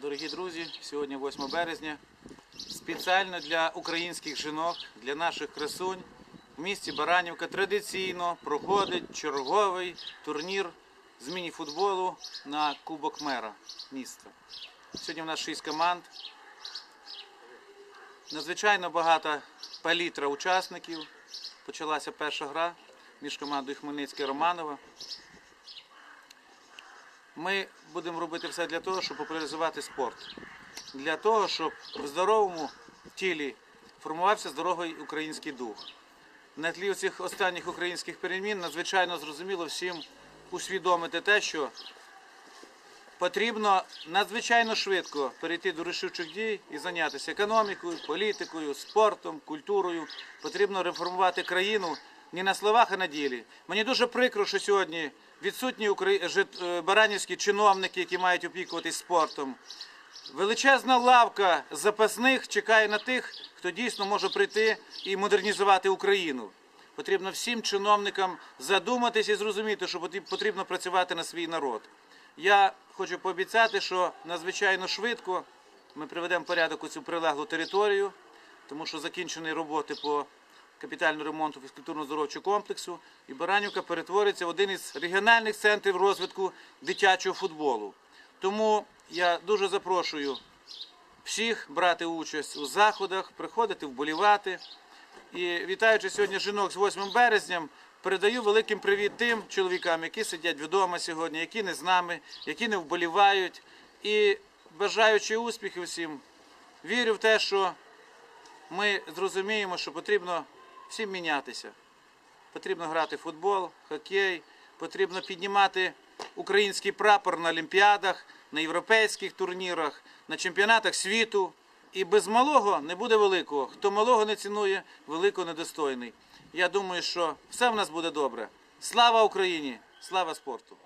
Дорогі друзі, сьогодні 8 березня. Спеціально для українських жінок, для наших красунь в місті Баранівка традиційно проходить черговий турнір з міні-футболу на Кубок мера міста. Сьогодні в нас 6 команд. Надзвичайно багата палітра учасників. Почалася перша гра між командою Хмельницька і Романова. Ми будемо робити все для того, щоб популяризувати спорт. Для того, щоб в здоровому тілі формувався здоровий український дух. На тлі цих останніх українських перемін надзвичайно зрозуміло всім усвідомити те, що потрібно надзвичайно швидко перейти до рішучих дій і зайнятися економікою, політикою, спортом, культурою. Потрібно реформувати країну не на словах, а на ділі. Мені дуже прикро, що сьогодні відсутні е, баранівські чиновники, які мають опікуватись спортом. Величезна лавка запасних чекає на тих, хто дійсно може прийти і модернізувати Україну. Потрібно всім чиновникам задуматись і зрозуміти, що потрібно працювати на свій народ. Я хочу пообіцяти, що надзвичайно швидко ми приведемо порядок у цю прилеглу територію, тому що закінчені роботи по капітальному ремонту фізкультурно-здоровчого комплексу, і Баранівка перетвориться в один із регіональних центрів розвитку дитячого футболу. Тому я дуже запрошую всіх брати участь у заходах, приходити вболівати. І вітаючи сьогодні жінок з 8 березням, передаю великим привіт тим чоловікам, які сидять вдома сьогодні, які не з нами, які не вболівають. І бажаючи успіхів всім, вірю в те, що ми зрозуміємо, що потрібно всім мінятися. Потрібно грати в футбол, хокей, потрібно піднімати український прапор на Олімпіадах, на європейських турнірах, на чемпіонатах світу. І без малого не буде великого. Хто малого не цінує, великого недостойний. Я думаю, що все в нас буде добре. Слава Україні! Слава спорту!